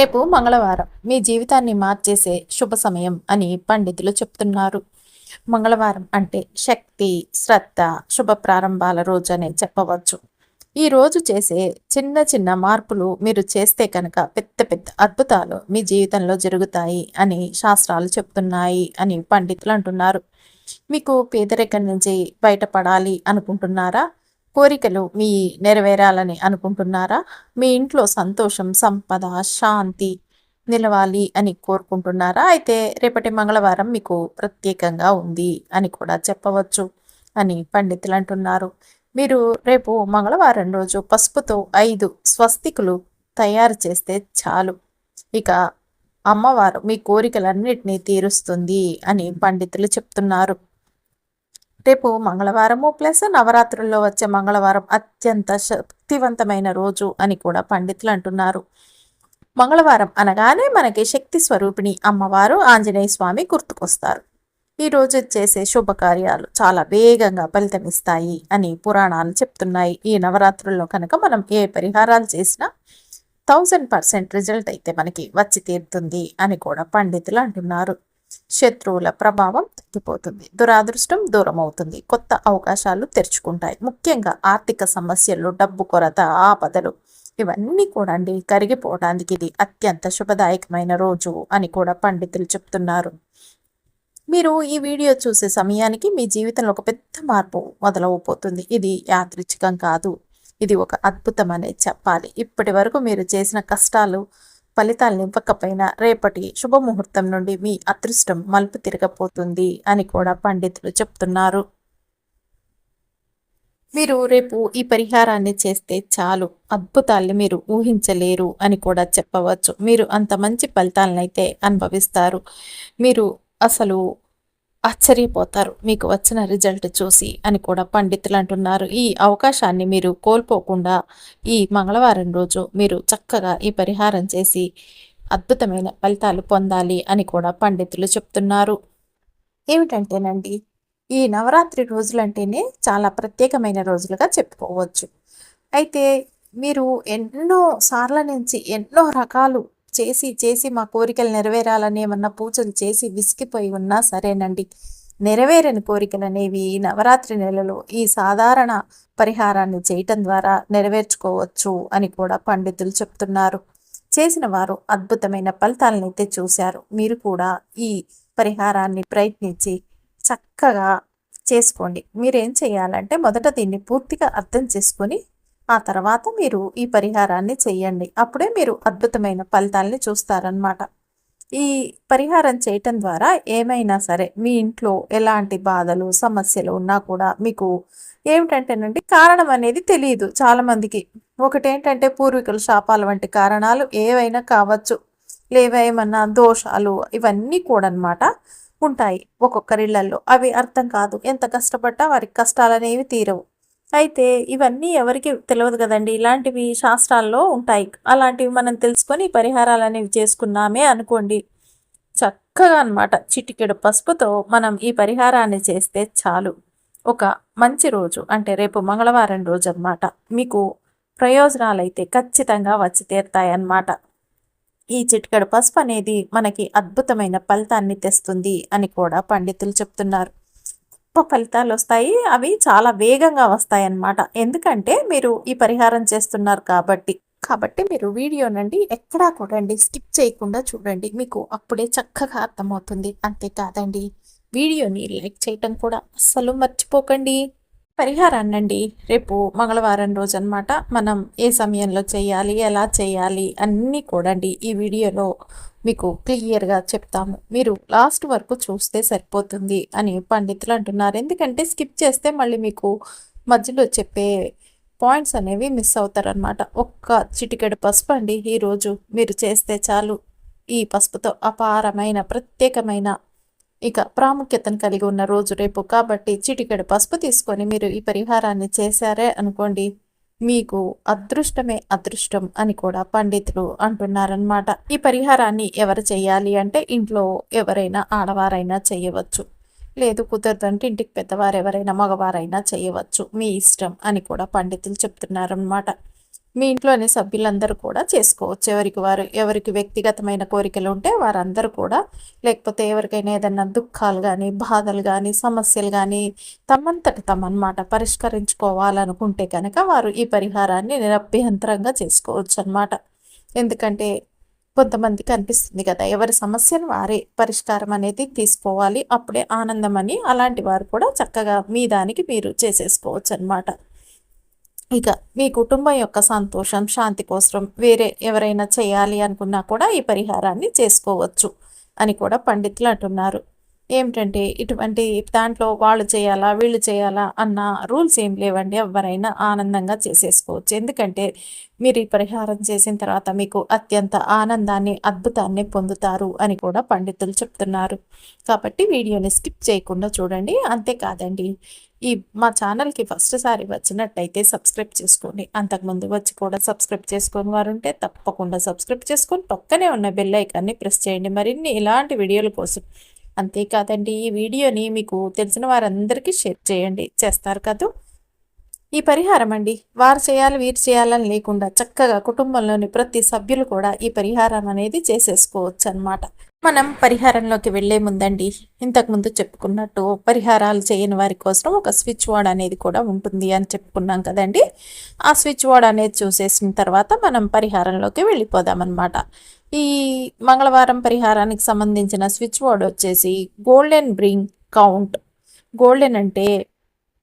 రేపు మంగళవారం మీ జీవితాన్ని మార్చేసే శుభ సమయం అని పండితులు చెప్తున్నారు. మంగళవారం అంటే శక్తి శ్రద్ధ శుభ ప్రారంభాల రోజు అని చెప్పవచ్చు. ఈ రోజు చేసే చిన్న చిన్న మార్పులు మీరు చేస్తే కనుక పెద్ద పెద్ద అద్భుతాలు మీ జీవితంలో జరుగుతాయి అని శాస్త్రాలు చెప్తున్నాయి అని పండితులు అంటున్నారు. మీకు పేదరికం నుంచి బయటపడాలి అనుకుంటున్నారా? కోరికలు మీ నెరవేరాలని అనుకుంటున్నారా? మీ ఇంట్లో సంతోషం సంపద శాంతి నిలవాలి అని కోరుకుంటున్నారా? అయితే రేపటి మంగళవారం మీకు ప్రత్యేకంగా ఉంది అని కూడా చెప్పవచ్చు అని పండితులు అంటున్నారు. మీరు రేపు మంగళవారం రోజు పసుపుతో ఐదు స్వస్తికులు తయారు చేస్తే చాలు. ఇక అమ్మవారు మీ కోరికలన్నిటినీ తీరుస్తుంది అని పండితులు చెప్తున్నారు. రేపు మంగళవారము ప్లస్ నవరాత్రుల్లో వచ్చే మంగళవారం అత్యంత శక్తివంతమైన రోజు అని కూడా పండితులు అంటున్నారు. మంగళవారం అనగానే మనకి శక్తి స్వరూపిణి అమ్మవారు ఆంజనేయ స్వామి గుర్తుకొస్తారు. ఈ రోజు చేసే శుభకార్యాలు చాలా వేగంగా ఫలితమిస్తాయి అని పురాణాలు చెప్తున్నాయి. ఈ నవరాత్రుల్లో కనుక మనం ఏ పరిహారాలు చేసినా థౌజండ్ పర్సెంట్ రిజల్ట్ అయితే మనకి వచ్చి తీరుతుంది అని కూడా పండితులు అంటున్నారు. శత్రువుల ప్రభావం తగ్గిపోతుంది. దురాదృష్టం దూరం అవుతుంది కొత్త అవకాశాలు తెరుచుకుంటాయి. ముఖ్యంగా ఆర్థిక సమస్యలు డబ్బు కొరత ఆపదలు ఇవన్నీ కూడా అండి కరిగిపోవడానికి ఇది అత్యంత శుభదాయకమైన రోజు అని కూడా పండితులు చెప్తున్నారు. మీరు ఈ వీడియో చూసే సమయానికి మీ జీవితంలో ఒక పెద్ద మార్పు మొదలవబోతుంది. ఇది యాదృచ్ఛికం కాదు. ఇది ఒక అద్భుతం అనే చెప్పాలి. ఇప్పటి వరకు మీరు చేసిన కష్టాలు ఫలితాలను ఇవ్వకపోయినా రేపటి శుభముహూర్తం నుండి మీ అదృష్టం మలుపు తిరగపోతుంది అని కూడా పండితులు చెప్తున్నారు. మీరు రేపు ఈ పరిహారాన్ని చేస్తే చాలు. అద్భుతాల్ని మీరు ఊహించలేరు అని కూడా చెప్పవచ్చు. మీరు అంత మంచి ఫలితాలనైతే అయితే అనుభవిస్తారు. మీరు అసలు ఆశ్చర్యపోతారు. మీకు వచ్చిన రిజల్ట్ చూసి అని కూడా పండితులు అంటున్నారు. ఈ అవకాశాన్ని మీరు కోల్పోకుండా ఈ మంగళవారం రోజు మీరు చక్కగా ఈ పరిహారం చేసి అద్భుతమైన ఫలితాలు పొందాలి అని కూడా పండితులు చెప్తున్నారు. ఏమిటంటేనండి ఈ నవరాత్రి రోజులంటేనే చాలా ప్రత్యేకమైన రోజులుగా చెప్పుకోవచ్చు. అయితే మీరు ఎన్నో సార్ల నుంచి ఎన్నో రకాలు చేసి చేసి మా కోరికలు నెరవేరాలని ఏమన్నా పూజలు చేసి విసిగిపోయి ఉన్నా సరేనండి. నెరవేరని కోరికలు అనేవి నవరాత్రి నెలలో ఈ సాధారణ పరిహారాన్ని చేయటం ద్వారా నెరవేర్చుకోవచ్చు అని కూడా పండితులు చెప్తున్నారు. చేసిన వారు అద్భుతమైన ఫలితాలను అయితే చూశారు. మీరు కూడా ఈ పరిహారాన్ని ప్రయత్నించి చక్కగా చేసుకోండి. మీరేం చేయాలంటే మొదట దీన్ని పూర్తిగా అర్థం చేసుకొని ఆ తర్వాత మీరు ఈ పరిహారాన్ని చేయండి అప్పుడే మీరు అద్భుతమైన ఫలితాలని చూస్తారనమాట ఈ పరిహారం చేయటం ద్వారా ఏమైనా సరే మీ ఇంట్లో ఎలాంటి బాధలు సమస్యలు ఉన్నా కూడా మీకు ఏమిటంటేనండి కారణం అనేది తెలియదు చాలామందికి. ఒకటేంటంటే పూర్వీకుల శాపాల వంటి కారణాలు ఏవైనా కావచ్చు. లేవేమన్నా దోషాలు ఇవన్నీ కూడా అనమాట ఉంటాయి ఒక్కొక్కరిళ్ళలో అవి అర్థం కాదు. ఎంత కష్టపడ్డా వారికి కష్టాలు అనేవి తీరవు. అయితే ఇవన్నీ ఎవరికి తెలియదు కదండి. ఇలాంటివి శాస్త్రాల్లో ఉంటాయి. అలాంటివి మనం తెలుసుకొని పరిహారాలు అనేవి చేసుకున్నామే అనుకోండి. చక్కగా అనమాట చిటికెడు పసుపుతో మనం ఈ పరిహారాన్ని చేస్తే చాలు. ఒక మంచి రోజు. అంటే రేపు మంగళవారం రోజు అనమాట మీకు ప్రయోజనాలు అయితే ఖచ్చితంగా వచ్చి తీరుతాయి అన్నమాట ఈ చిటికెడు పసుపు అనేది మనకి అద్భుతమైన ఫలితాన్ని తెస్తుంది అని కూడా పండితులు చెప్తున్నారు. గొప్ప ఫలితాలు వస్తాయి. అవి చాలా వేగంగా వస్తాయి అన్నమాట ఎందుకంటే మీరు ఈ పరిహారం చేస్తున్నారు కాబట్టి. కాబట్టి మీరు వీడియో నుండి ఎక్కడా కూడండి స్కిప్ చేయకుండా చూడండి. మీకు అప్పుడే చక్కగా అర్థమవుతుంది. అంతేకాదండి. వీడియోని లైక్ చేయటం కూడా అస్సలు మర్చిపోకండి. పరిహారాన్నండి. రేపు మంగళవారం రోజు అనమాట మనం ఏ సమయంలో చేయాలి? ఎలా చేయాలి? అన్నీ కూడండి ఈ వీడియోలో మీకు క్లియర్గా చెప్తాము. మీరు లాస్ట్ వరకు చూస్తే సరిపోతుంది అని పండితులు అంటున్నారు. ఎందుకంటే స్కిప్ చేస్తే మళ్ళీ మీకు మధ్యలో చెప్పే పాయింట్స్ అనేవి మిస్ అవుతారనమాట ఒక్క చిటికెడు పసుపు అండి. ఈరోజు మీరు చేస్తే చాలు. ఈ పసుపుతో అపారమైన ప్రత్యేకమైన ఇక ప్రాముఖ్యతను కలిగి ఉన్న రోజు రేపు. కాబట్టి చిటికెడు పసుపు తీసుకొని మీరు ఈ పరిహారాన్ని చేశారే అనుకోండి. మీకు అదృష్టమే అదృష్టం అని కూడా పండితులు అంటున్నారనమాట ఈ పరిహారాన్ని ఎవరు చేయాలి అంటే ఇంట్లో ఎవరైనా ఆడవారైనా చేయవచ్చు. లేదు కుదరదంటే ఇంటికి పెద్దవారు ఎవరైనా మగవారైనా చేయవచ్చు. మీ ఇష్టం అని కూడా పండితులు చెప్తున్నారనమాట మీ ఇంట్లోని సభ్యులందరూ కూడా చేసుకోవచ్చు. ఎవరికి వారు ఎవరికి వ్యక్తిగతమైన కోరికలు ఉంటే వారందరూ కూడా లేకపోతే ఎవరికైనా ఏదైనా దుఃఖాలు కానీ బాధలు కానీ సమస్యలు కానీ తమంతట తమన్నమాట పరిష్కరించుకోవాలనుకుంటే కనుక వారు ఈ పరిహారాన్ని నిరభ్యంతరంగా చేసుకోవచ్చు అనమాట ఎందుకంటే కొంతమందికి అనిపిస్తుంది కదా ఎవరి సమస్యను వారే పరిష్కారం అనేది తీసుకోవాలి. అప్పుడే ఆనందం అని అలాంటి వారు కూడా చక్కగా మీ దానికి మీరు చేసేసుకోవచ్చు అనమాట ఇక మీ కుటుంబం యొక్క సంతోషం శాంతి కోసం వేరే ఎవరైనా చేయాలి అనుకున్నా కూడా ఈ పరిహారాన్ని చేసుకోవచ్చు అని కూడా పండితులు అంటున్నారు. ఏమిటంటే ఇటువంటి దాంట్లో వాళ్ళు చేయాలా వీళ్ళు చేయాలా అన్న రూల్స్ ఏం లేవండి. ఎవరైనా ఆనందంగా చేసేసుకోవచ్చు. ఎందుకంటే మీరు ఈ పరిహారం చేసిన తర్వాత మీకు అత్యంత ఆనందాన్ని అద్భుతాన్ని పొందుతారు అని కూడా పండితులు చెప్తున్నారు. కాబట్టి వీడియోని స్కిప్ చేయకుండా చూడండి. అంతేకాదండి ఈ మా ఛానల్కి ఫస్ట్ సారి వచ్చినట్టయితే సబ్స్క్రైబ్ చేసుకోండి. అంతకుముందు వచ్చి కూడా సబ్స్క్రైబ్ చేసుకొని వారు ఉంటే తప్పకుండా సబ్స్క్రైబ్ చేసుకొని పక్కనే ఉన్న బెల్ ఐకాన్ని ప్రెస్ చేయండి. మరిన్ని ఇలాంటి వీడియోల కోసం అంతేకాదండి ఈ వీడియోని మీకు తెలిసిన వారందరికీ షేర్ చేయండి. చేస్తారు కదా? ఈ పరిహారం అండి. వారు చేయాలి వీరు చేయాలని లేకుండా చక్కగా కుటుంబంలోని ప్రతి సభ్యులు కూడా ఈ పరిహారం అనేది చేసేసుకోవచ్చు అనమాట మనం పరిహారంలోకి వెళ్ళే ముందండి ఇంతకుముందు చెప్పుకున్నట్టు పరిహారాలు చేయని వారి కోసం ఒక స్విచ్ బోర్డ్ అనేది కూడా ఉంటుంది అని చెప్పుకున్నాం కదండి. ఆ స్విచ్ బోర్డ్ అనేది చూసేసిన తర్వాత మనం పరిహారంలోకి వెళ్ళిపోదాం అనమాట ఈ మంగళవారం పరిహారానికి సంబంధించిన స్విచ్ బోర్డ్ వచ్చేసి గోల్డెన్ బ్రింగ్ కౌంట్ గోల్డెన్ అంటే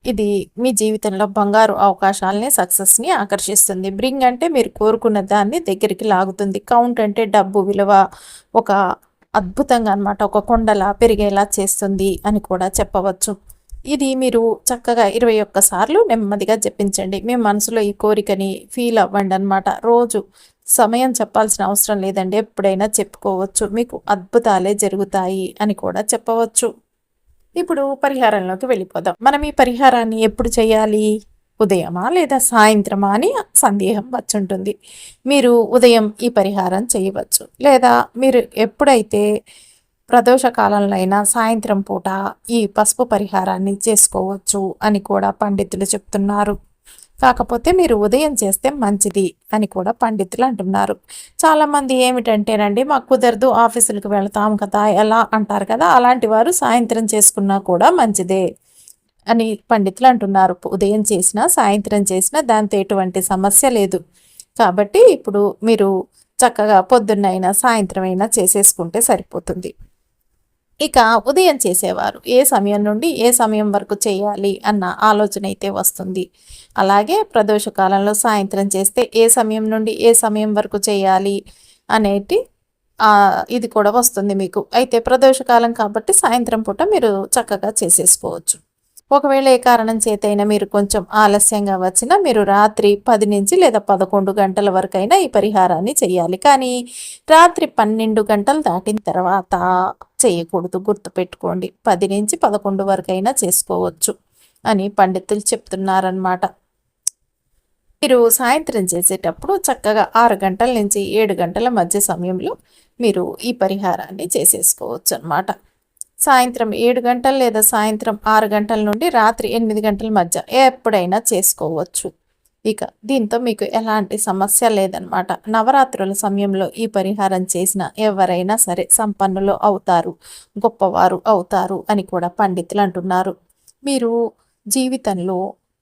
ఇది మీ జీవితంలో బంగారు అవకాశాలని సక్సెస్ని ఆకర్షిస్తుంది. బ్రింగ్ అంటే మీరు కోరుకున్న దాన్ని దగ్గరికి లాగుతుంది. కౌంట్ అంటే డబ్బు విలువ ఒక అద్భుతంగా అనమాట ఒక కొండలా పెరిగేలా చేస్తుంది అని కూడా చెప్పవచ్చు. ఇది మీరు చక్కగా ఇరవై ఒక్క సార్లు నెమ్మదిగా జపించండి. మీ మనసులో ఈ కోరికని ఫీల్ అవ్వండి అనమాట రోజు సమయం చెప్పాల్సిన అవసరం లేదండి. ఎప్పుడైనా చెప్పుకోవచ్చు. మీకు అద్భుతాలే జరుగుతాయి అని కూడా చెప్పవచ్చు. ఇప్పుడు పరిహారంలోకి వెళ్ళిపోదాం. మనం ఈ పరిహారాన్ని ఎప్పుడు చేయాలి? ఉదయమా లేదా సాయంత్రమా అని సందేహం వచ్చుంటుంది. మీరు ఉదయం ఈ పరిహారం చేయవచ్చు. లేదా మీరు ఎప్పుడైతే ప్రదోష కాలంలో అయినా సాయంత్రం పూట ఈ పసుపు పరిహారాన్ని చేసుకోవచ్చు అని కూడా పండితులు చెప్తున్నారు. కాకపోతే మీరు ఉదయం చేస్తే మంచిది అని కూడా పండితులు అంటున్నారు. చాలామంది ఏమిటంటేనండి మాకు కుదరదు ఆఫీసులకు వెళతాం కదా ఎలా అంటారు కదా అలాంటి వారు సాయంత్రం చేసుకున్నా కూడా మంచిదే. అని పండితులు అంటున్నారు. ఉదయం చేసినా సాయంత్రం చేసినా దాంతో ఎటువంటి సమస్య లేదు. కాబట్టి ఇప్పుడు మీరు చక్కగా పొద్దున్నైనా సాయంత్రం అయినా చేసేసుకుంటే సరిపోతుంది. ఇక ఉదయం చేసేవారు. ఏ సమయం నుండి ఏ సమయం వరకు చేయాలి అన్న ఆలోచన అయితే వస్తుంది. అలాగే ప్రదోష కాలంలో సాయంత్రం చేస్తే ఏ సమయం నుండి ఏ సమయం వరకు చేయాలి అనేటి ఇది కూడా వస్తుంది మీకు. అయితే ప్రదోషకాలం కాబట్టి సాయంత్రం పూట మీరు చక్కగా చేసేసుకోవచ్చు. ఒకవేళ ఏ కారణం చేతైనా మీరు కొంచెం ఆలస్యంగా వచ్చినా మీరు రాత్రి పది నుంచి లేదా పదకొండు గంటల వరకైనా ఈ పరిహారాన్ని చేయాలి. కానీ రాత్రి పన్నెండు గంటలు దాటిన తర్వాత చేయకూడదు. గుర్తుపెట్టుకోండి. పది నుంచి పదకొండు వరకైనా చేసుకోవచ్చు అని పండితులు చెప్తున్నారనమాట మీరు సాయంత్రం చేసేటప్పుడు చక్కగా ఆరు గంటల నుంచి ఏడు గంటల మధ్య సమయంలో మీరు ఈ పరిహారాన్ని చేసేసుకోవచ్చు అనమాట సాయంత్రం ఏడు గంటలు లేదా సాయంత్రం ఆరు గంటల నుండి రాత్రి ఎనిమిది గంటల మధ్య ఎప్పుడైనా చేసుకోవచ్చు. ఇక దీంతో మీకు ఎలాంటి సమస్య లేదనమాట నవరాత్రుల సమయంలో ఈ పరిహారం చేసిన ఎవరైనా సరే సంపన్నులు అవుతారు గొప్పవారు అవుతారు అని కూడా పండితులు అంటున్నారు. మీరు జీవితంలో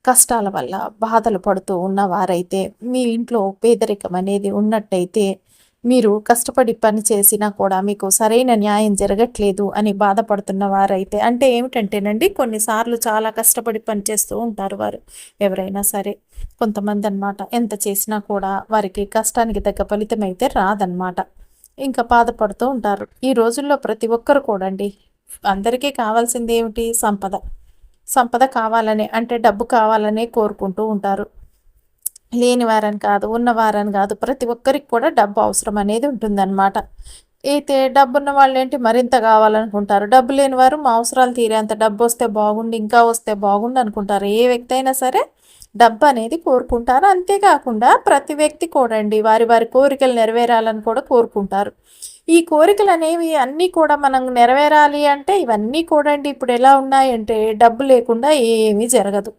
కష్టాల వల్ల బాధలు పడుతూ ఉన్నవారైతే మీ ఇంట్లో పేదరికం అనేది ఉన్నట్టయితే మీరు కష్టపడి పని చేసినా కూడా మీకు సరైన న్యాయం జరగట్లేదు అని బాధపడుతున్న వారైతే అంటే ఏమిటంటేనండి కొన్నిసార్లు చాలా కష్టపడి పనిచేస్తూ ఉంటారు వారు. ఎవరైనా సరే కొంతమంది అనమాట ఎంత చేసినా కూడా వారికి కష్టానికి తగ్గ ఫలితం అయితే రాదనమాట ఇంకా బాధపడుతూ ఉంటారు. ఈ రోజుల్లో ప్రతి ఒక్కరు కూడా అండి అందరికీ కావాల్సింది ఏమిటి? సంపద. సంపద కావాలని అంటే డబ్బు కావాలనే కోరుకుంటూ ఉంటారు. లేని వారని కాదు ఉన్నవారని కాదు ప్రతి ఒక్కరికి కూడా డబ్బు అవసరం అనేది ఉంటుందన్నమాట. అయితే డబ్బున్న వాళ్ళు ఏంటి మరింత కావాలనుకుంటారు. డబ్బు లేని వారు మా అవసరాలు తీరేంత డబ్బు వస్తే బాగుండి ఇంకా వస్తే బాగుండు అనుకుంటారు. ఏ వ్యక్తి అయినా సరే డబ్బు అనేది కోరుకుంటారు. అంతేకాకుండా ప్రతి వ్యక్తి కూడండి వారి వారి కోరికలు నెరవేరాలని కూడా కోరుకుంటారు. ఈ కోరికలు అనేవి అన్నీ కూడా మనం నెరవేరాలి అంటే ఇవన్నీ కూడండి ఇప్పుడు ఎలా ఉన్నాయంటే డబ్బు లేకుండా ఏమీ జరగదు.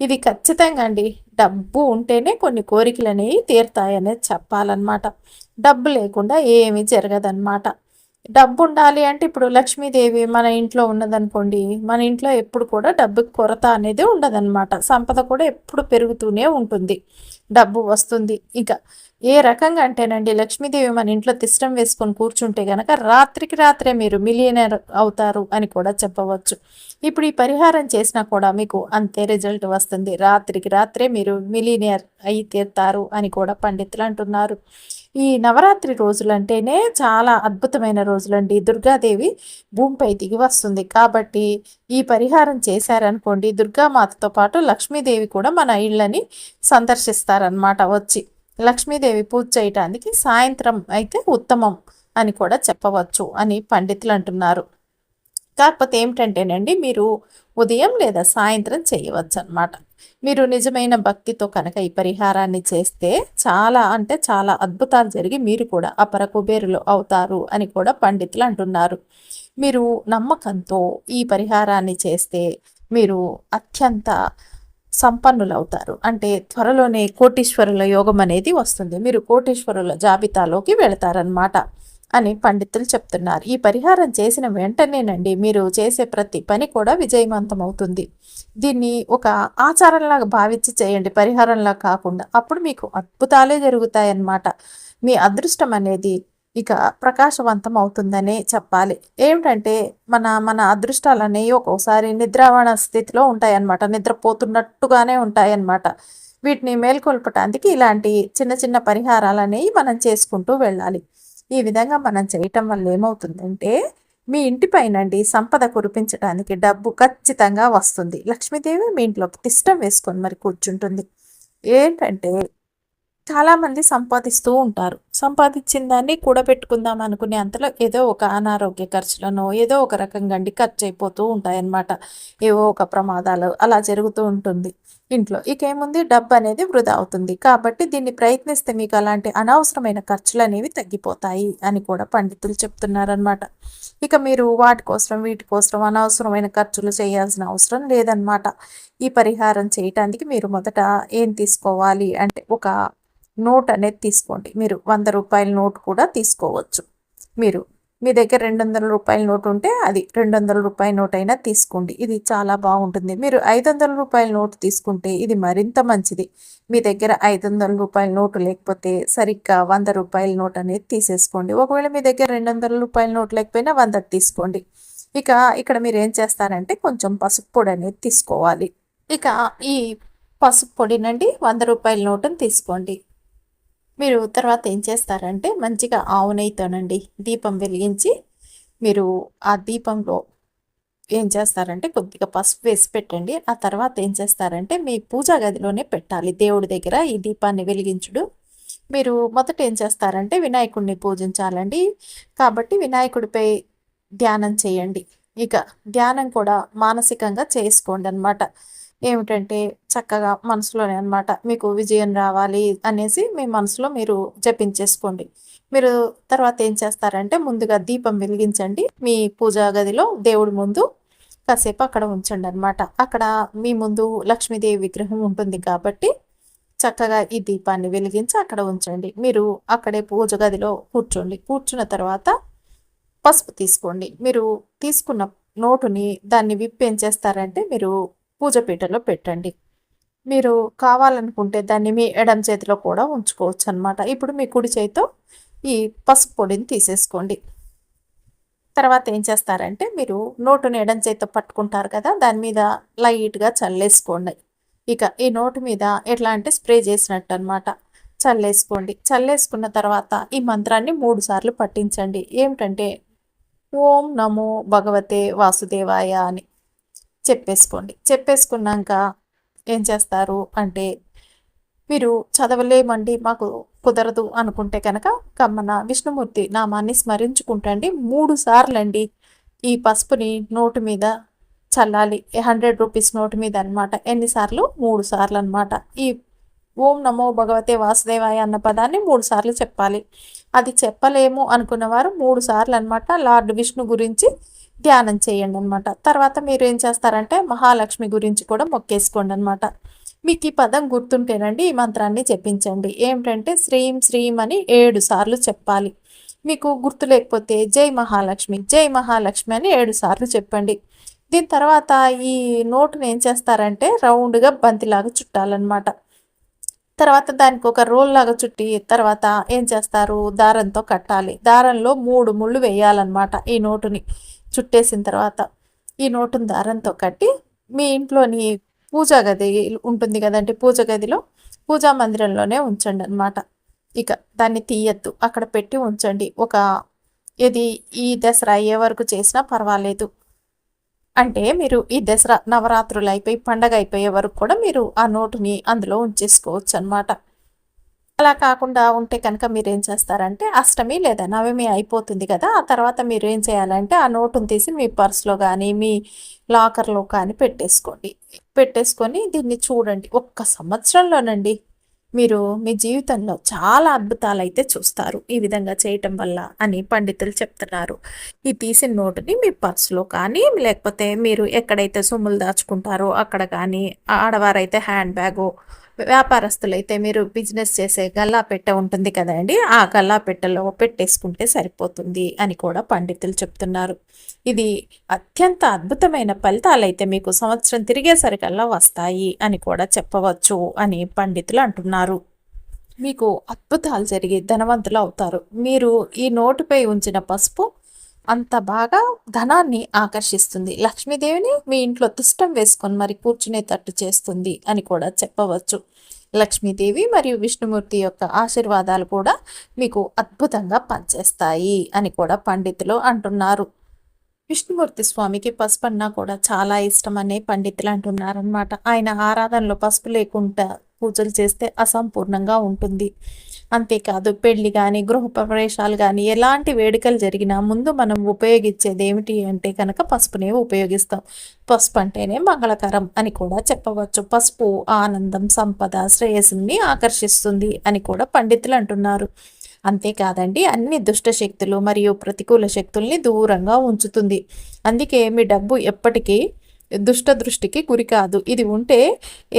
ఇది ఖచ్చితంగా అండి. డబ్బు ఉంటేనే కొన్ని కోరికలు అనేవి తీరుతాయనేది చెప్పాలన్నమాట. డబ్బు లేకుండా ఏమీ జరగదన్నమాట. డబ్బు ఉండాలి అంటే ఇప్పుడు లక్ష్మీదేవి మన ఇంట్లో ఉన్నదనుకోండి మన ఇంట్లో ఎప్పుడు కూడా డబ్బు కొరత అనేది ఉండదన్నమాట. సంపద కూడా ఎప్పుడు పెరుగుతూనే ఉంటుంది. డబ్బు వస్తుంది. ఇంకా ఏ రకంగా అంటేనండి లక్ష్మీదేవి మన ఇంట్లో తిష్టం వేసుకొని కూర్చుంటే గనక రాత్రికి రాత్రే మీరు మిలియనర్ అవుతారు అని కూడా చెప్పవచ్చు. ఇప్పుడు ఈ పరిహారం చేసినా కూడా మీకు అంతే రిజల్ట్ వస్తుంది. రాత్రికి రాత్రే మీరు మిలీనియర్ అయి తీరుతారు అని కూడా పండితులు అంటున్నారు. ఈ నవరాత్రి రోజులంటేనే చాలా అద్భుతమైన రోజులండి. దుర్గాదేవి భూమిపై దిగి వస్తుంది. కాబట్టి ఈ పరిహారం చేశారనుకోండి దుర్గామాతతో పాటు లక్ష్మీదేవి కూడా మన ఇళ్ళని సందర్శిస్తారనమాట వచ్చి. లక్ష్మీదేవి పూజ చేయటానికి సాయంత్రం అయితే ఉత్తమం అని కూడా చెప్పవచ్చు అని పండితులు అంటున్నారు. కాకపోతే ఏమిటంటేనండి మీరు ఉదయం లేదా సాయంత్రం చేయవచ్చు అనమాట మీరు నిజమైన భక్తితో కనుక ఈ పరిహారాన్ని చేస్తే చాలా అంటే చాలా అద్భుతాలు జరిగి మీరు కూడా అపర కుబేరులు అవుతారు అని కూడా పండితులు అంటున్నారు. మీరు నమ్మకంతో ఈ పరిహారాన్ని చేస్తే మీరు అత్యంత సంపన్నులు అవుతారు అంటే త్వరలోనే కోటీశ్వరుల యోగం అనేది వస్తుంది. మీరు కోటీశ్వరుల జాబితాలోకి వెళతారనమాట అని పండితులు చెప్తున్నారు. ఈ పరిహారం చేసిన వెంటనేనండి మీరు చేసే ప్రతి పని కూడా విజయవంతం అవుతుంది దీన్ని ఒక ఆచారంలాగా భావించి చేయండి. పరిహారంలా కాకుండా అప్పుడు మీకు అద్భుతాలే జరుగుతాయన్నమాట. మీ అదృష్టం అనేది ఇక ప్రకాశవంతం అవుతుందనే చెప్పాలి. ఏమిటంటే మన మన అదృష్టాలు అనేవి ఒక్కోసారి నిద్రావణ స్థితిలో ఉంటాయన్నమాట. నిద్రపోతున్నట్టుగానే ఉంటాయన్నమాట. వీటిని మేల్కొల్పటానికి ఇలాంటి చిన్న చిన్న పరిహారాలు అనేవి మనం చేసుకుంటూ వెళ్ళాలి. ఈ విధంగా మనం చేయటం వల్ల ఏమవుతుందంటే మీ ఇంటి పైనండి సంపద కురిపించడానికి డబ్బు ఖచ్చితంగా వస్తుంది. లక్ష్మీదేవి మీ ఇంట్లో తిష్టం వేసుకొని మరి కూర్చుంటుంది. ఏంటంటే చాలామంది సంపాదిస్తూ ఉంటారు. సంపాదించిన దాన్ని కూడబెట్టుకుందాం అనుకునే అంతలో ఏదో ఒక అనారోగ్య ఖర్చులను ఏదో ఒక రకంగా అండి ఖర్చు అయిపోతూ ఉంటాయన్నమాట. ఏవో ఒక ప్రమాదాలు అలా జరుగుతూ ఉంటుంది. ఇంట్లో ఇకేముంది? డబ్బు అనేది వృధా అవుతుంది. కాబట్టి దీన్ని ప్రయత్నిస్తే మీకు అలాంటి అనవసరమైన ఖర్చులు అనేవి తగ్గిపోతాయి అని కూడా పండితులు చెప్తున్నారనమాట ఇక మీరు వాటి కోసం వీటి కోసం అనవసరమైన ఖర్చులు చేయాల్సిన అవసరం లేదనమాట ఈ పరిహారం చేయటానికి మీరు మొదట ఏం తీసుకోవాలి? అంటే ఒక నోట్ అనేది తీసుకోండి. మీరు వంద రూపాయల నోట్ కూడా తీసుకోవచ్చు. మీరు మీ దగ్గర రెండు వందల రూపాయల నోట్ ఉంటే అది రెండు వందల రూపాయల నోట్ అయినా తీసుకోండి. ఇది చాలా బాగుంటుంది. మీరు ఐదు వందల రూపాయల నోట్ తీసుకుంటే ఇది మరింత మంచిది. మీ దగ్గర ఐదు వందల రూపాయల నోటు లేకపోతే సరిగ్గా వంద రూపాయల నోట్ అనేది తీసేసుకోండి. ఒకవేళ మీ దగ్గర రెండు వందల రూపాయల నోట్ లేకపోయినా వంద తీసుకోండి. ఇక ఇక్కడ మీరు ఏం చేస్తారంటే కొంచెం పసుపు పొడి అనేది తీసుకోవాలి. ఇక ఈ పసుపు పొడినండి వంద రూపాయల నోటును తీసుకోండి. మీరు తర్వాత ఏం చేస్తారంటే మంచిగా ఆవు నెయ్యితోనండి దీపం వెలిగించి మీరు ఆ దీపంలో ఏం చేస్తారంటే కొద్దిగా పసుపు వేసి పెట్టండి. ఆ తర్వాత ఏం చేస్తారంటే మీ పూజా గదిలోనే పెట్టాలి. దేవుడి దగ్గర ఈ దీపాన్ని వెలిగించుడు. మీరు మొదట ఏం చేస్తారంటే వినాయకుడిని పూజించాలండి. కాబట్టి వినాయకుడిపై ధ్యానం చేయండి. ఇక ధ్యానం కూడా మానసికంగా చేసుకోండి అనమాట ఏమిటంటే చక్కగా మనసులోనే అనమాట మీకు విజయం రావాలి అనేసి మీ మనసులో మీరు జపించేసుకోండి. మీరు తర్వాత ఏం చేస్తారంటే ముందుగా దీపం వెలిగించండి. మీ పూజా గదిలో దేవుడి ముందు కాసేపు అక్కడ ఉంచండి అనమాట అక్కడ మీ ముందు లక్ష్మీదేవి విగ్రహం ఉంటుంది కాబట్టి చక్కగా ఈ దీపాన్ని వెలిగించి అక్కడ ఉంచండి. మీరు అక్కడే పూజ గదిలో కూర్చోండి. కూర్చున్న తర్వాత పసుపు తీసుకోండి. మీరు తీసుకున్న నోటుని దాన్ని విప్పి ఏం చేస్తారంటే మీరు పూజపీటలో పెట్టండి. మీరు కావాలనుకుంటే దాన్ని మీ ఎడం చేతిలో కూడా ఉంచుకోవచ్చు అనమాట ఇప్పుడు మీ కుడి చేతితో ఈ పసుపు పొడిని తీసేసుకోండి. తర్వాత ఏం చేస్తారంటే మీరు నోటుని ఎడం చేతితో పట్టుకుంటారు కదా దాని మీద లైట్గా చల్లేసుకోండి. ఇక ఈ నోటు మీద ఎట్లా అంటే స్ప్రే చేసినట్టు అనమాట చల్లేసుకోండి. చల్లేసుకున్న తర్వాత ఈ మంత్రాన్ని మూడు సార్లు పట్టించండి ఏమిటంటే ఓం నమో భగవతే వాసుదేవాయ అని. చెప్పేసుకోండి. చెప్పేసుకున్నాక ఏం చేస్తారు అంటే మీరు చదవలేమండి మాకు కుదరదు అనుకుంటే కనుక కమ్మన విష్ణుమూర్తి నామాన్ని స్మరించుకుంటండి. మూడు సార్లు అండి ఈ పసుపుని నోటు మీద చల్లాలి. హండ్రెడ్ రూపీస్ నోటు మీద అనమాట ఎన్నిసార్లు మూడు సార్లు అనమాట ఈ ఓం నమో భగవతే వాసుదేవాయ అన్న పదాన్ని మూడు సార్లు చెప్పాలి. అది చెప్పలేము అనుకున్నవారు మూడు సార్లు అనమాట లార్డ్ విష్ణు గురించి ధ్యానం చేయండి అనమాట తర్వాత మీరు ఏం చేస్తారంటే మహాలక్ష్మి గురించి కూడా మొక్కేసుకోండి అనమాట మీకు ఈ పదం గుర్తుంటేనండి ఈ మంత్రాన్ని చెప్పించండి ఏమిటంటే శ్రీం శ్రీం అని ఏడు సార్లు చెప్పాలి. మీకు గుర్తు లేకపోతే జై మహాలక్ష్మి జై మహాలక్ష్మి అని ఏడు సార్లు చెప్పండి. దీని తర్వాత ఈ నోటుని ఏం చేస్తారంటే రౌండ్గా బంతిలాగా చుట్టాలన్నమాట. తర్వాత దానికి ఒక రోల్ లాగా చుట్టి తర్వాత ఏం చేస్తారు? దారంతో కట్టాలి. దారంలో మూడు ముళ్ళు వేయాలన్నమాట ఈ నోటుని. చుట్టేసిన తర్వాత ఈ నోటుని దారంతో కట్టి మీ ఇంట్లోని పూజా గది ఉంటుంది కదండి పూజ గదిలో పూజా మందిరంలోనే ఉంచండి అనమాట ఇక దాన్ని తీయద్దు అక్కడ పెట్టి ఉంచండి. ఒక ఇది ఈ దసరా అయ్యే వరకు చేసినా పర్వాలేదు. అంటే మీరు ఈ దసరా నవరాత్రులు అయిపోయి పండగ అయిపోయే వరకు కూడా మీరు ఆ నోటుని అందులో ఉంచేసుకోవచ్చు అనమాట అలా కాకుండా ఉంటే కనుక మీరు ఏం చేస్తారంటే అష్టమి లేదా నవమి అయిపోతుంది కదా ఆ తర్వాత మీరు ఏం చేయాలంటే ఆ నోటును తీసి మీ పర్స్లో కానీ మీ లాకర్లో కానీ పెట్టేసుకోండి. పెట్టేసుకొని దీన్ని చూడండి. ఒక్క సంవత్సరంలోనండి మీరు మీ జీవితంలో చాలా అద్భుతాలు అయితే చూస్తారు. ఈ విధంగా చేయటం వల్ల అని పండితులు చెప్తున్నారు. ఈ తీసిన నోటుని మీ పర్సులో కానీ లేకపోతే మీరు ఎక్కడైతే సొమ్ములు దాచుకుంటారో అక్కడ కానీ ఆడవారైతే హ్యాండ్ బ్యాగు వ్యాపారస్తులైతే మీరు బిజినెస్ చేసే గల్లా పెట్ట ఉంటుంది కదండి ఆ గల్లా పెట్టలో పెట్టేసుకుంటే సరిపోతుంది అని కూడా పండితులు చెప్తున్నారు. ఇది అత్యంత అద్భుతమైన ఫలితాలు అయితే మీకు సంవత్సరం తిరిగేసరికల్లా వస్తాయి అని కూడా చెప్పవచ్చు అని పండితులు అంటున్నారు. మీకు అద్భుతాలు జరిగి ధనవంతులు అవుతారు. మీరు ఈ నోటుపై ఉంచిన పసుపు అంత బాగా ధనాన్ని ఆకర్షిస్తుంది. లక్ష్మీదేవిని మీ ఇంట్లో తిష్టం వేసుకొని మరి కూర్చునేటట్టు చేస్తుంది అని కూడా చెప్పవచ్చు. లక్ష్మీదేవి మరియు విష్ణుమూర్తి యొక్క ఆశీర్వాదాలు కూడా మీకు అద్భుతంగా పనిచేస్తాయి అని కూడా పండితులు అంటున్నారు. విష్ణుమూర్తి స్వామికి పసుపన్నా కూడా చాలా ఇష్టం అనే పండితులు అంటున్నారనమాట ఆయన ఆరాధనలో పసుపు లేకుండా పూజలు చేస్తే అసంపూర్ణంగా ఉంటుంది. అంతేకాదు పెళ్ళి కానీ గృహప్రవేశాలు కానీ ఎలాంటి వేడుకలు జరిగినా ముందు మనం ఉపయోగించేది ఏమిటి అంటే కనుక పసుపునే ఉపయోగిస్తాం. పసుపు అంటేనే మంగళకరం అని కూడా చెప్పవచ్చు. పసుపు ఆనందం సంపద శ్రేయస్సుని ఆకర్షిస్తుంది అని కూడా పండితులు అంటున్నారు. అంతేకాదండి అన్ని దుష్ట శక్తులు మరియు ప్రతికూల శక్తుల్ని దూరంగా ఉంచుతుంది. అందుకే మీ డబ్బు ఎప్పటికీ దుష్ట దృష్టికి గురి కాదు. ఇది ఉంటే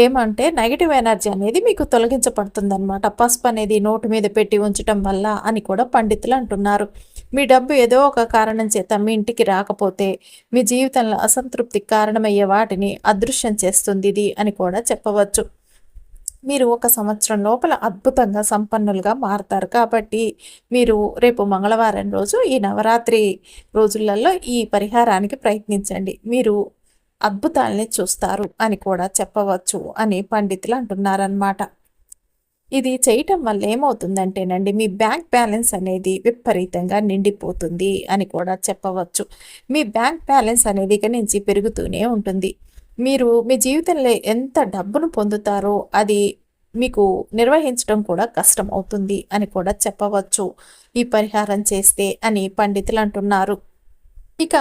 ఏమంటే నెగిటివ్ ఎనర్జీ అనేది మీకు తొలగించబడుతుంది అనమాట పసుపు అనేది నోటు మీద పెట్టి ఉంచటం వల్ల అని కూడా పండితులు అంటున్నారు. మీ డబ్బు ఏదో ఒక కారణం చేత మీ ఇంటికి రాకపోతే మీ జీవితంలో అసంతృప్తికి కారణమయ్యే వాటిని అదృశ్యం చేస్తుంది ఇది అని కూడా చెప్పవచ్చు. మీరు ఒక సంవత్సరం లోపల అద్భుతంగా సంపన్నులుగా మారుతారు. కాబట్టి మీరు రేపు మంగళవారం రోజు ఈ నవరాత్రి రోజులలో ఈ పరిహారానికి ప్రయత్నించండి. మీరు అద్భుతాలని చూస్తారు అని కూడా చెప్పవచ్చు అని పండితులు అంటున్నారనమాట ఇది చేయటం వల్ల ఏమవుతుందంటేనండి మీ బ్యాంక్ బ్యాలెన్స్ అనేది విపరీతంగా నిండిపోతుంది అని కూడా చెప్పవచ్చు. మీ బ్యాంక్ బ్యాలెన్స్ అనేది ఇక నుంచి పెరుగుతూనే ఉంటుంది. మీరు మీ జీవితంలో ఎంత డబ్బును పొందుతారో అది మీకు నిర్వహించడం కూడా కష్టం అవుతుంది అని కూడా చెప్పవచ్చు. ఈ పరిహారం చేస్తే అని పండితులు అంటున్నారు. ఇక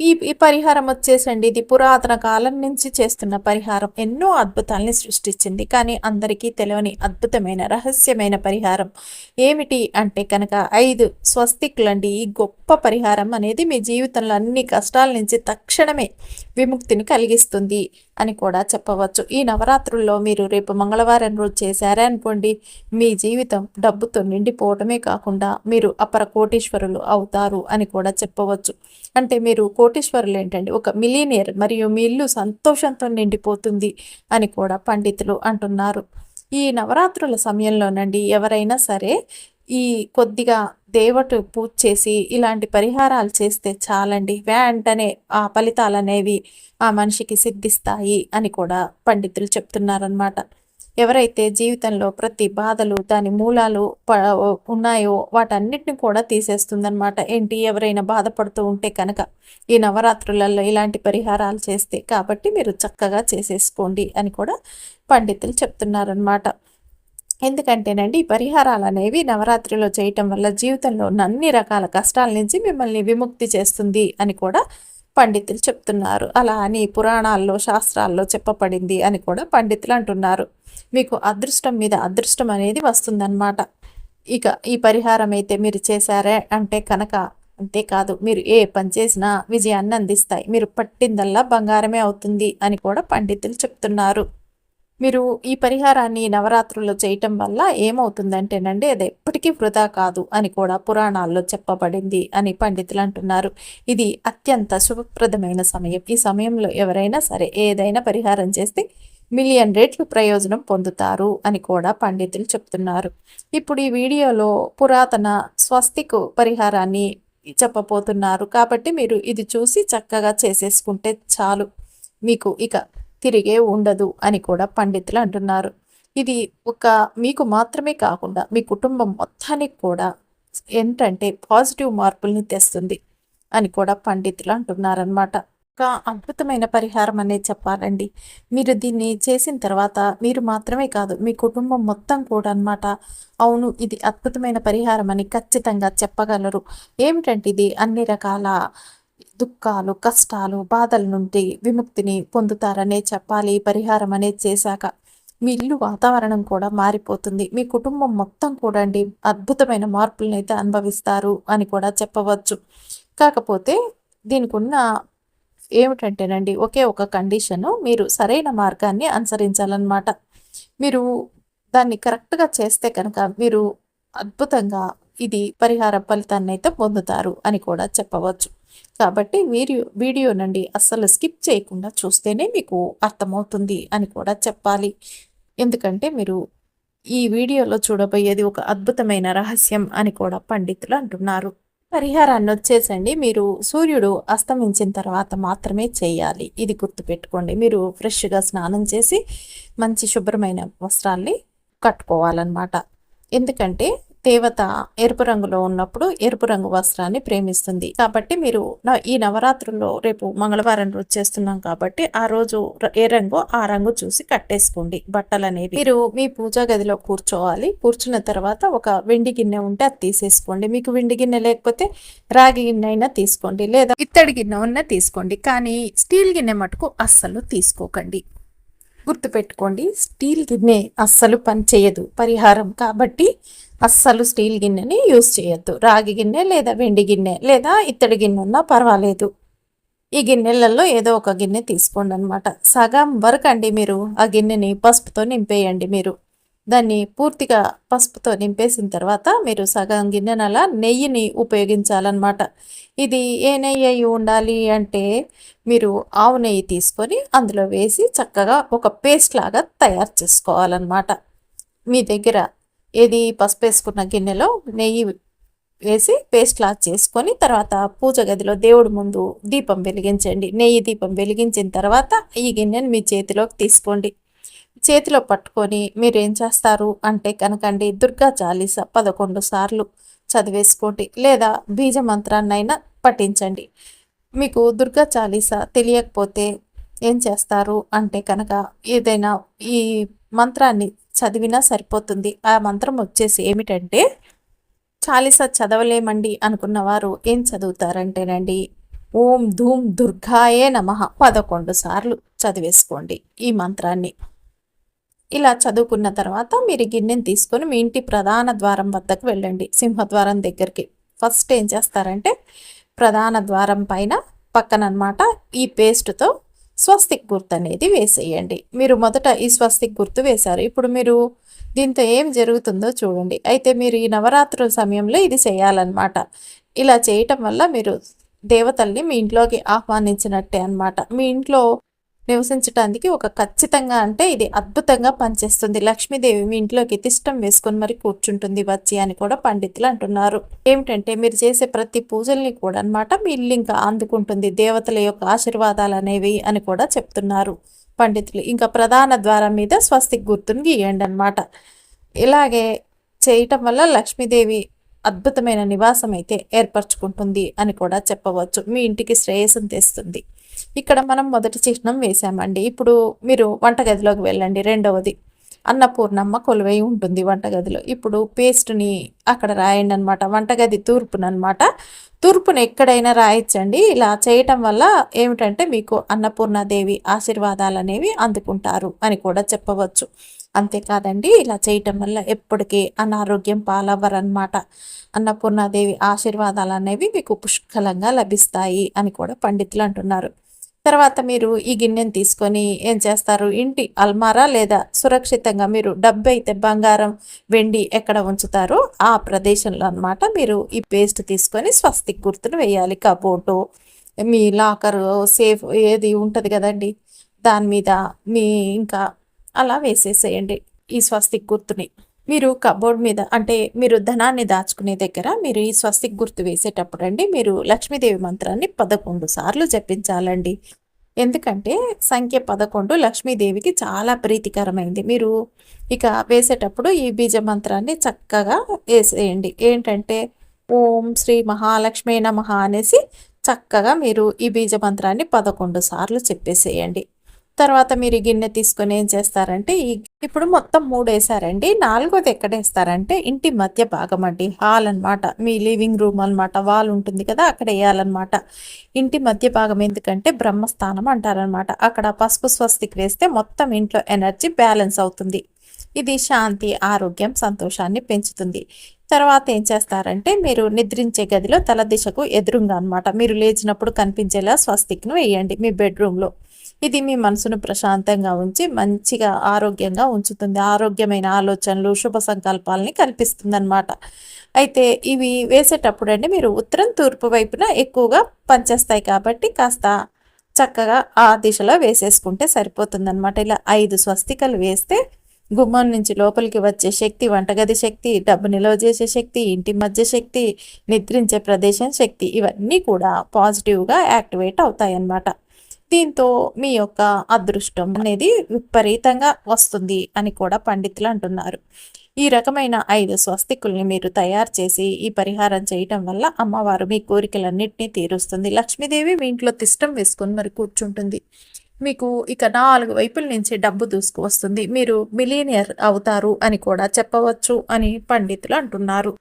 ఈ ఈ పరిహారం వచ్చేసండి. ఇది పురాతన కాలం నుంచి చేస్తున్న పరిహారం. ఎన్నో అద్భుతాలని సృష్టించింది. కానీ అందరికీ తెలియని అద్భుతమైన రహస్యమైన పరిహారం ఏమిటి అంటే కనుక ఐదు స్వస్తికులండి. ఈ గొప్ప పరిహారం అనేది మీ జీవితంలో అన్ని కష్టాల నుంచి తక్షణమే విముక్తిని కలిగిస్తుంది. అని కూడా చెప్పవచ్చు. ఈ నవరాత్రుల్లో మీరు రేపు మంగళవారం రోజు చేశారే అనుకోండి మీ జీవితం డబ్బుతో నిండిపోవటమే కాకుండా మీరు అపర కోటీశ్వరులు అవుతారు అని కూడా చెప్పవచ్చు. అంటే మీరు కోటీశ్వరులు ఏంటండి? ఒక మిలీనియర్ మరియు మీ ఇల్లు సంతోషంతో నిండిపోతుంది అని కూడా పండితులు అంటున్నారు. ఈ నవరాత్రుల సమయంలోనండి ఎవరైనా సరే ఈ కొద్దిగా దేవటు పూజ చేసి ఇలాంటి పరిహారాలు చేస్తే చాలండి. వెంటనే ఆ ఫలితాలు అనేవి ఆ మనిషికి సిద్ధిస్తాయి అని కూడా పండితులు చెప్తున్నారనమాట ఎవరైతే జీవితంలో ప్రతి బాధలు దాని మూలాలు ఉన్నాయో వాటన్నిటిని కూడా తీసేస్తుందనమాట ఏంటి? ఎవరైనా బాధపడుతూ ఉంటే కనుక ఈ నవరాత్రులలో ఇలాంటి పరిహారాలు చేస్తే కాబట్టి మీరు చక్కగా చేసేసుకోండి అని కూడా పండితులు చెప్తున్నారనమాట ఎందుకంటేనండి ఈ పరిహారాలు అనేవి నవరాత్రిలో చేయటం వల్ల జీవితంలో ఉన్న అన్ని రకాల కష్టాల నుంచి మిమ్మల్ని విముక్తి చేస్తుంది అని కూడా పండితులు చెప్తున్నారు. అలా అని పురాణాల్లో శాస్త్రాల్లో చెప్పబడింది అని కూడా పండితులు అంటున్నారు. మీకు అదృష్టం మీద అదృష్టం అనేది వస్తుందన్నమాట. ఇక ఈ పరిహారం అయితే మీరు చేశారే అంటే కనుక అంతేకాదు మీరు ఏ పని చేసినా విజయాన్ని అందిస్తాయి. మీరు పట్టిందల్లా బంగారమే అవుతుంది అని కూడా పండితులు చెప్తున్నారు. మీరు ఈ పరిహారాన్ని నవరాత్రుల్లో చేయటం వల్ల ఏమవుతుందంటేనండి అది ఎప్పటికీ వృధా కాదు అని కూడా పురాణాల్లో చెప్పబడింది అని పండితులు అంటున్నారు. ఇది అత్యంత శుభప్రదమైన సమయం. ఈ సమయంలో ఎవరైనా సరే ఏదైనా పరిహారం చేస్తే మిలియన్ రేట్లు ప్రయోజనం పొందుతారు అని కూడా పండితులు చెప్తున్నారు. ఇప్పుడు ఈ వీడియోలో పురాతన స్వస్తికు పరిహారాన్ని చెప్పబోతున్నారు. కాబట్టి మీరు ఇది చూసి చక్కగా చేసేసుకుంటే చాలు. మీకు ఇక తిరిగే ఉండదు అని కూడా పండితులు అంటున్నారు. ఇది ఒక మీకు మాత్రమే కాకుండా మీ కుటుంబం మొత్తానికి కూడా ఏంటంటే పాజిటివ్ మార్పుల్ని తెస్తుంది అని కూడా పండితులు అంటున్నారనమాట ఒక అద్భుతమైన పరిహారం అనేది చెప్పాలండి. మీరు దీన్ని చేసిన తర్వాత మీరు మాత్రమే కాదు మీ కుటుంబం మొత్తం కూడా అనమాట అవును ఇది అద్భుతమైన పరిహారం అని ఖచ్చితంగా చెప్పగలరు. ఏమిటంటే ఇది అన్ని రకాల దుఃఖాలు కష్టాలు బాధల నుండి విముక్తిని పొందుతారనే చెప్పాలి. పరిహారం అనేది చేశాక మీ ఇల్లు వాతావరణం కూడా మారిపోతుంది. మీ కుటుంబం మొత్తం కూడా అండి అద్భుతమైన మార్పులను అయితే అనుభవిస్తారు అని కూడా చెప్పవచ్చు. కాకపోతే దీనికి ఉన్న ఏమిటంటేనండి ఒకే ఒక కండిషను మీరు సరైన మార్గాన్ని అనుసరించాలన్నమాట. మీరు దాన్ని కరెక్ట్గా చేస్తే కనుక మీరు అద్భుతంగా ఇది పరిహార ఫలితాన్ని అయితే పొందుతారు అని కూడా చెప్పవచ్చు. కాబట్టి వీడియో వీడియో నుండి అస్సలు స్కిప్ చేయకుండా చూస్తేనే మీకు అర్థమవుతుంది అని కూడా చెప్పాలి. ఎందుకంటే మీరు ఈ వీడియోలో చూడబోయేది ఒక అద్భుతమైన రహస్యం అని కూడా పండితులు అంటున్నారు. పరిహారాన్ని వచ్చేసండి మీరు సూర్యుడు అస్తమించిన తర్వాత మాత్రమే చేయాలి. ఇది గుర్తుపెట్టుకోండి మీరు ఫ్రెష్గా స్నానం చేసి మంచి శుభ్రమైన వస్త్రాల్ని కట్టుకోవాలన్నమాట. ఎందుకంటే దేవత ఎరుపు రంగులో ఉన్నప్పుడు ఎరుపు రంగు వస్త్రాన్ని ప్రేమిస్తుంది. కాబట్టి మీరు ఈ నవరాత్రుల్లో రేపు మంగళవారం రోజు చేస్తున్నాం కాబట్టి ఆ రోజు ఏ రంగు ఆ రంగు చూసి కట్టేసుకోండి. బట్టలు అనేవి మీరు మీ పూజా గదిలో కూర్చోవాలి. కూర్చున్న తర్వాత ఒక వెండి గిన్నె ఉంటే అది తీసేసుకోండి. మీకు వెండి గిన్నె లేకపోతే రాగి గిన్నె అయినా తీసుకోండి. లేదా ఇత్తడి గిన్నె ఉన్నా తీసుకోండి. కానీ స్టీల్ గిన్నె మటుకు అస్సలు తీసుకోకండి. గుర్తుపెట్టుకోండి స్టీల్ గిన్నె అస్సలు పని చేయదు పరిహారం. కాబట్టి అస్సలు స్టీల్ గిన్నెని యూస్ చేయొద్దు. రాగి గిన్నె లేదా వెండి గిన్నె లేదా ఇత్తడి గిన్నె ఉన్నా పర్వాలేదు. ఈ గిన్నెలలో ఏదో ఒక గిన్నె తీసుకోండి అనమాట సగం వరకు అండి మీరు ఆ గిన్నెని పసుపుతో నింపేయండి మీరు. దాన్ని పూర్తిగా పసుపుతో నింపేసిన తర్వాత మీరు సగం గిన్నెనల నెయ్యిని ఉపయోగించాలన్నమాట. ఇది ఏ నెయ్యి అయి ఉండాలి అంటే మీరు ఆవు నెయ్యి తీసుకొని అందులో వేసి చక్కగా ఒక పేస్ట్ లాగా తయారు చేసుకోవాలన్నమాట. మీ దగ్గర ఏది పసుపు వేసుకున్న గిన్నెలో నెయ్యి వేసి పేస్ట్ లా చేసుకొని తర్వాత పూజ గదిలో దేవుడి ముందు దీపం వెలిగించండి. నెయ్యి దీపం వెలిగించిన తర్వాత ఈ గిన్నెను మీ చేతిలోకి తీసుకోండి. చేతిలో పట్టుకొని మీరు ఏం చేస్తారు? అంటే కనుకండి దుర్గా చాలీస పదకొండు సార్లు చదివేసుకోండి లేదా బీజ మంత్రాన్నైనా పఠించండి. మీకు దుర్గా చాలీస తెలియకపోతే ఏం చేస్తారు? అంటే కనుక ఏదైనా ఈ మంత్రాన్ని చదివినా సరిపోతుంది. ఆ మంత్రం వచ్చేసి ఏమిటంటే చాలీస చదవలేమండి అనుకున్నవారు ఏం చదువుతారంటేనండి ఓం ధూమ్ దుర్గాయే నమ పదకొండు సార్లు చదివేసుకోండి ఈ మంత్రాన్ని. ఇలా చదువుకున్న తర్వాత మీరు గిన్నెని తీసుకొని మీ ఇంటి ప్రధాన ద్వారం వద్దకు వెళ్ళండి సింహద్వారం దగ్గరికి. ఫస్ట్ ఏం చేస్తారంటే ప్రధాన ద్వారం పైన పక్కనమాట ఈ పేస్ట్తో స్వస్తిక్ గుర్తు అనేది వేసేయండి. మీరు మొదట ఈ స్వస్తిక్ గుర్తు వేశారు. ఇప్పుడు మీరు దీంతో ఏం జరుగుతుందో చూడండి. అయితే మీరు ఈ నవరాత్రుల సమయంలో ఇది చేయాలన్నమాట. ఇలా చేయటం వల్ల మీరు దేవతల్ని మీ ఇంట్లోకి ఆహ్వానించినట్టే అనమాట మీ ఇంట్లో నివసించడానికి ఒక ఖచ్చితంగా అంటే ఇది అద్భుతంగా పనిచేస్తుంది. లక్ష్మీదేవి మీ ఇంట్లోకి తిష్టం వేసుకొని మరి కూర్చుంటుంది వచ్చి అని కూడా పండితులు అంటున్నారు. ఏమిటంటే మీరు చేసే ప్రతి పూజల్ని కూడా అనమాట మీ ఇల్లు ఇంకా అందుకుంటుంది. దేవతల యొక్క ఆశీర్వాదాలు అనేవి అని కూడా చెప్తున్నారు పండితులు. ఇంకా ప్రధాన ద్వారం మీద స్వస్తిక్ గుర్తుని గీయండి అనమాట ఇలాగే చేయటం వల్ల లక్ష్మీదేవి అద్భుతమైన నివాసం అయితే ఏర్పరచుకుంటుంది అని కూడా చెప్పవచ్చు. మీ ఇంటికి శ్రేయస్సును తెస్తుంది. ఇక్కడ మనం మొదటి చిహ్నం వేసామండి ఇప్పుడు మీరు వంటగదిలోకి వెళ్ళండి. రెండవది అన్నపూర్ణమ్మ కొలువై ఉంటుంది వంటగదిలో. ఇప్పుడు పేస్ట్ని అక్కడ రాయండి అనమాట వంటగది తూర్పునమాట తూర్పును ఎక్కడైనా రాయొచ్చండి. ఇలా చేయటం వల్ల ఏమిటంటే మీకు అన్నపూర్ణాదేవి ఆశీర్వాదాలు అనేవి అందుకుంటారు అని కూడా చెప్పవచ్చు. అంతేకాదండి ఇలా చేయటం వల్ల ఎప్పటికీ అనారోగ్యం పాలవ్వరన్నమాట. అన్నపూర్ణాదేవి ఆశీర్వాదాలు అనేవి మీకు పుష్కలంగా లభిస్తాయి అని కూడా పండితులు అంటున్నారు. తర్వాత మీరు ఈ గిన్నెను తీసుకొని ఏం చేస్తారు? ఇంటి అల్మారా లేదా సురక్షితంగా మీరు డబ్బు అయితే బంగారం వెండి ఎక్కడ ఉంచుతారో ఆ ప్రదేశంలో అనమాట మీరు ఈ పేస్ట్ తీసుకొని స్వస్తిక్ గుర్తును వేయాలి. కబోర్డు మీ లాకరు సేఫ్ ఏది ఉంటుంది కదండి? దాని మీద మీ ఇంకా అలా వేసేసేయండి ఈ స్వస్తిక్ గుర్తుని. మీరు కబోర్డ్ మీద అంటే మీరు ధనాన్ని దాచుకునే దగ్గర మీరు ఈ స్వస్తిక్ గుర్తు వేసేటప్పుడు అండి మీరు లక్ష్మీదేవి మంత్రాన్ని పదకొండు సార్లు జపించాలండి. ఎందుకంటే సంఖ్య పదకొండు లక్ష్మీదేవికి చాలా ప్రీతికరమైంది. మీరు ఇక వేసేటప్పుడు ఈ బీజ మంత్రాన్ని చక్కగా వేసేయండి. ఏంటంటే ఓం శ్రీ మహాలక్ష్మీ నమ అనేసి చక్కగా మీరు ఈ బీజ మంత్రాన్ని పదకొండు సార్లు చెప్పేసేయండి. తర్వాత మీరు గిన్నె తీసుకొని ఏం చేస్తారంటే ఈ ఇప్పుడు మొత్తం మూడు వేసారండి నాలుగోది ఎక్కడ వేస్తారంటే ఇంటి మధ్య భాగం అండి. హాల్ అనమాట మీ లివింగ్ రూమ్ అనమాట వాల్ ఉంటుంది కదా అక్కడ వేయాలన్నమాట. ఇంటి మధ్య భాగం ఎందుకంటే బ్రహ్మస్థానం అంటారనమాట అక్కడ పసుపు స్వస్తికి వేస్తే మొత్తం ఇంట్లో ఎనర్జీ బ్యాలెన్స్ అవుతుంది. ఇది శాంతి ఆరోగ్యం సంతోషాన్ని పెంచుతుంది. తర్వాత ఏం చేస్తారంటే మీరు నిద్రించే గదిలో తల దిశకు ఎదురుగా అనమాట మీరు లేచినప్పుడు కనిపించేలా స్వస్తిక్ను వేయండి మీ బెడ్రూమ్లో. ఇది మీ మనసును ప్రశాంతంగా ఉంచి మంచిగా ఆరోగ్యంగా ఉంచుతుంది. ఆరోగ్యమైన ఆలోచనలు శుభ సంకల్పాలని కల్పిస్తుంది అనమాట అయితే ఇవి వేసేటప్పుడు అండి మీరు ఉత్తరం తూర్పు వైపున ఎక్కువగా పనిచేస్తాయి కాబట్టి కాస్త చక్కగా ఆ దిశలో వేసేసుకుంటే సరిపోతుంది అనమాట ఇలా ఐదు స్వస్తికలు వేస్తే గుమ్మం నుంచి లోపలికి వచ్చే శక్తి వంటగది శక్తి డబ్బు నిల్వ చేసే శక్తి ఇంటి మధ్య శక్తి నిద్రించే ప్రదేశం శక్తి ఇవన్నీ కూడా పాజిటివ్గా యాక్టివేట్ అవుతాయి అన్నమాట దీంతో మీ యొక్క అదృష్టం అనేది విపరీతంగా వస్తుంది అని కూడా పండితులు అంటున్నారు. ఈ రకమైన ఐదు స్వస్తికుల్ని మీరు తయారు చేసి ఈ పరిహారం చేయటం వల్ల అమ్మవారు మీ కోరికలన్నింటినీ తీరుస్తుంది. లక్ష్మీదేవి మీ ఇంట్లో తిష్టం వేసుకొని మరి కూర్చుంటుంది. మీకు ఇక నాలుగు వైపుల నుంచి డబ్బు దూసుకు వస్తుంది మీరు మిలీనియర్ అవుతారు అని కూడా చెప్పవచ్చు అని పండితులు అంటున్నారు.